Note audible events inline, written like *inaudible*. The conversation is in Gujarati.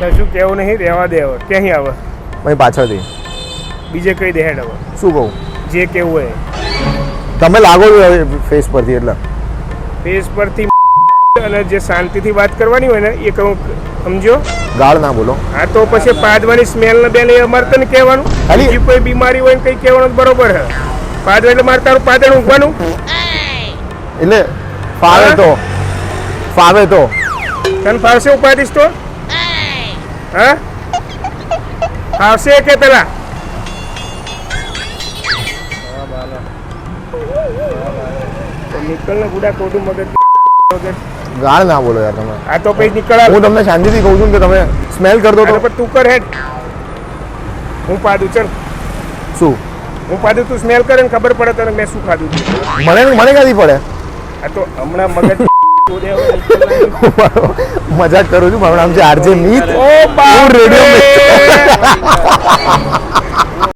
કશું કહેવું નહીં રહેવા દે હવે. ક્યાંય આવે? ભાઈ પાછળથી. બીજે કઈ દે હેડ હવે. શું કહું? જે કેવું હોય. તમે લાગો છો ફેસ પરથી એટલે. ફેસ પરથી *laughs* અને જે શાંતિથી વાત કરવાની હોય ને એ કહું સમજો ગાળ ના બોલો. હા તો પછી પાદવાની સ્મેલ ને બેન એ અમારે તને કહેવાનું. બીજી કોઈ બીમારી હોય ને કંઈ કહેવાનું બરોબર હે પાદવા એટલે મારે તારું પાદળ ઊંઘવાનું? એટલે ફાવે તો. ફાવે તો. તને ફાવશે ઉપાડીશ તો હા ફાવશે કે પેલા નીકળ ને ગુડા કોડું મગજ ગાળ ના બોલો યાર તમે આ તો પછી નીકળ હું તમને શાંતિથી કહું છું કે તમે સ્મેલ કર દો તો પણ તું કર હેડ હું પાડું ચલ શું હું પાડું તું સ્મેલ કરે ને ખબર પડે તને મેં શું ખાધું. મને મને ક્યાંથી પડે આ તો હમણાં મગજ मजा करू म्हणून आमचे आरजे मी रेडिओ